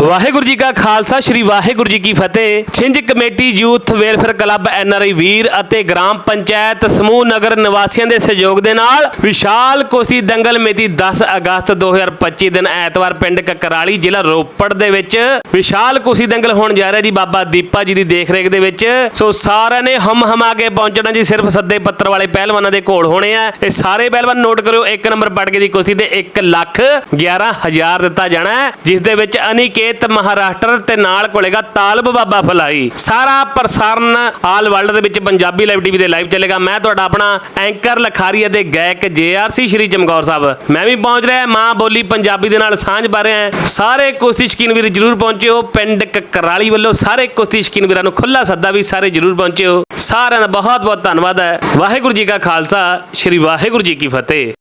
ਵਾਹਿਗੁਰੂ ਜੀ ਕਾ ਖਾਲਸਾ, ਸ੍ਰੀ ਵਾਹਿਗੁਰੂ ਜੀ ਕੀ ਫਤਿਹ। ਛਿੰਝ committee youth welfare club NRI ਵੀਰ ਅਤੇ ਗ੍ਰਾਮ ਪੰਚਾਇਤ ਸਮੂਹ ਨਗਰ ਨਿਵਾਸੀਆਂ ਦੇ ਸਹਿਯੋਗ ਦੇ ਨਾਲ ਵਿਸ਼ਾਲ ਕੁਸ਼ਤੀ ਦੰਗਲ ਮਿਤੀ 10 ਅਗਸਤ 2025 ਦਿਨ ਐਤਵਾਰ ਪਿੰਡ ਕਕਰਾਲੀ, ਜ਼ਿਲ੍ਹਾ ਰੋਪੜ ਦੇ ਵਿੱਚ ਵਿਸ਼ਾਲ ਕੁਸ਼ਤੀ ਦੰਗਲ ਹੋਣ ਜਾ ਰਿਹਾ ਜੀ, ਬਾਬਾ ਦੀਪਾ ਜੀ ਦੀ ਦੇਖਰੇਖ ਦੇ ਵਿੱਚ। ਸੋ ਸਾਰਿਆਂ ਨੇ ਹਮ ਹਮਾ ਕੇ ਪਹੁੰਚਣਾ ਜੀ, ਸਿਰਫ ਸੱਦੇ ਪੱਤਰ ਵਾਲੇ ਪਹਿਲਵਾਨਾਂ ਦੇ ਘੋਲ ਹੋਣੇ ਆ। ਇਹ ਸਾਰੇ ਪਹਿਲਵਾਨ ਨੋਟ ਕਰਿਓ, ਇੱਕ ਨੰਬਰ ਪਟਕੇ ਦੀ ਕੁਸ਼ਤੀ ਤੇ 1 ਲੱਖ 11000 ਦਿੱਤਾ ਜਾਣਾ ਹੈ, ਜਿਸ ਦੇ ਵਿੱਚ ਅਨਿਕੇਤ ਮਹਾਰਾਸ਼ਟਰ ਤੇ ਨਾਲ ਕੋਲੇਗਾ ਤਾਲਬ ਬਾਬਾ ਫਲਾਈ। ਸਾਰਾ ਪ੍ਰਸਾਰਣ ਆਲ ਵਰਲਡ ਦੇ ਵਿੱਚ ਪੰਜਾਬੀ ਲਾਈਵ ਟੀਵੀ ਤੇ ਲਾਈਵ ਚੱਲੇਗਾ। ਮੈਂ ਤੁਹਾਡਾ ਆਪਣਾ ਐਂਕਰ ਲਖਾਰੀ ਅਤੇ ਗਾਇਕ ਜੇਆਰਸੀ ਸ਼੍ਰੀ ਚਮਕੌਰ ਸਾਹਿਬ। ਮੈਂ ਵੀ ਪਹੁੰਚ ਰਿਹਾ, ਮਾਂ ਬੋਲੀ ਪੰਜਾਬੀ ਦੇ ਨਾਲ ਸਾਂਝ ਪਾ ਰਿਹਾ ਸਾਰੇ ਕੁਸ਼ਤੀ ਸ਼ਕੀਨ ਵੀਰ ਜਰੂਰ ਪਹੁੰਚਿਓ। ਪਿੰਡ ਕਕਰਾਲੀ ਵੱਲੋਂ ਸਾਰੇ ਕੁਸ਼ਤੀ ਸ਼ਕੀਨ ਵੀਰਾਂ ਨੂੰ ਖੁੱਲਾ ਸੱਦਾ ਵੀ ਸਾਰੇ ਜਰੂਰ ਪਹੁੰਚਿਓ। ਸਾਰਿਆਂ ਦਾ ਬਹੁਤ ਬਹੁਤ ਧੰਨਵਾਦ ਹੈ। ਵਾਹਿਗੁਰੂ ਜੀ ਕਾ ਖਾਲਸਾ, ਸ਼੍ਰੀ ਵਾਹਿਗੁਰੂ ਜੀ ਕੀ ਫਤਿਹ।